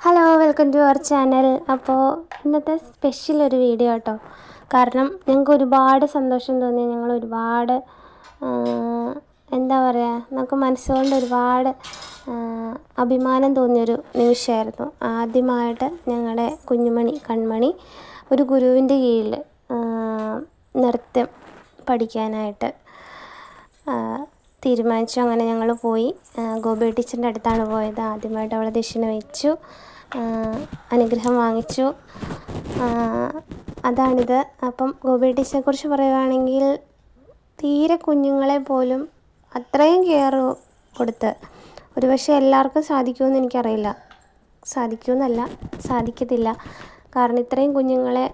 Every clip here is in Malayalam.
Hello welcome to our channel അപ്പോൾ ഇന്നത്തെ സ്പെഷ്യൽ ഒരു വീഡിയോ കേട്ടോ കാരണം ഞങ്ങൾക്ക് ഒരുപാട് സന്തോഷം തോന്നി. ഞങ്ങൾ ഒരുപാട് എന്താ പറയുക നമുക്ക് മനസ്സുകൊണ്ട് ഒരുപാട് അഭിമാനം തോന്നിയൊരു നിമിഷമായിരുന്നു ആദ്യമായിട്ട് ഞങ്ങളുടെ കുഞ്ഞുമണി കൺമണി ഒരു ഗുരുവിന്റെ കീഴിൽ നൃത്തം പഠിക്കാനായിട്ട് തീരുമാനിച്ചു. അങ്ങനെ ഞങ്ങൾ പോയി. ഗോപി ടീച്ചറിന്റെ അടുത്താണ് പോയത്. ആദ്യമായിട്ട് അവളെ ദക്ഷിണ വെച്ചു. അനുഗ്രഹം വാങ്ങിച്ചു. അതാണിത്. അപ്പം ഗോപി ടീച്ചറെ കുറിച്ച് പറയുകയാണെങ്കിൽ തീരെ കുഞ്ഞുങ്ങളെ പോലും അത്രയും കെയർ കൊടുത്ത് ഒരുപക്ഷെ എല്ലാവർക്കും സാധിക്കുമെന്ന് എനിക്കറിയില്ല. സാധിക്കുമെന്നല്ല സാധിക്കത്തില്ല. കാരണം ഇത്രയും കുഞ്ഞുങ്ങളെ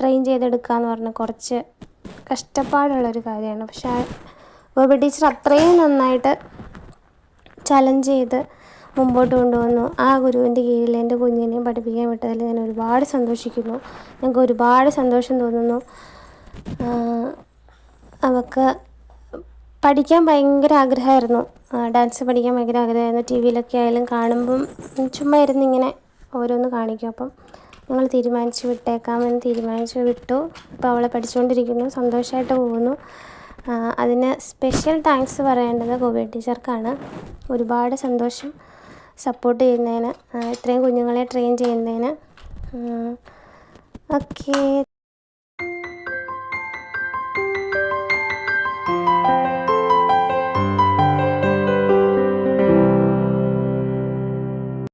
ട്രെയിൻ ചെയ്തെടുക്കുക എന്ന് പറഞ്ഞാൽ കുറച്ച് കഷ്ടപ്പാടുള്ളൊരു കാര്യമാണ്. പക്ഷേ ഗോപി ടീച്ചർ അത്രയും നന്നായിട്ട് ചലഞ്ച് ചെയ്ത് മുമ്പോട്ട് കൊണ്ടുവന്നു. ആ ഗുരുവിന്റെ കീഴിൽ എന്റെ കുഞ്ഞിനെയും പഠിപ്പിക്കാൻ വിട്ടതിൽ ഞാൻ ഒരുപാട് സന്തോഷിക്കുന്നു. ഞങ്ങൾക്ക് ഒരുപാട് സന്തോഷം തോന്നുന്നു. അവൾക്ക് പഠിക്കാൻ ഭയങ്കര ആഗ്രഹമായിരുന്നു. ഡാൻസ് പഠിക്കാൻ ഭയങ്കര ആഗ്രഹമായിരുന്നു. ടി വിയിലൊക്കെ ആയാലും കാണുമ്പം ചുമ്മാ ഇരുന്ന് ഇങ്ങനെ ഓരോന്ന് കാണിക്കും. അപ്പം ഞങ്ങൾ തീരുമാനിച്ച് വിട്ടേക്കാമെന്ന് തീരുമാനിച്ച് വിട്ടു. ഇപ്പോൾ അവളെ പഠിച്ചുകൊണ്ടിരിക്കുന്നു. സന്തോഷമായിട്ട് പോകുന്നു. അതിന് സ്പെഷ്യൽ താങ്ക്സ് പറയേണ്ടത് ഗോപി ടീച്ചർക്കാണ്. ഒരുപാട് സന്തോഷം സപ്പോർട്ട് ചെയ്യുന്നതിന് ഇത്രയും കുഞ്ഞുങ്ങളെ ട്രെയിൻ ചെയ്യുന്നതിന്. ഓക്കേ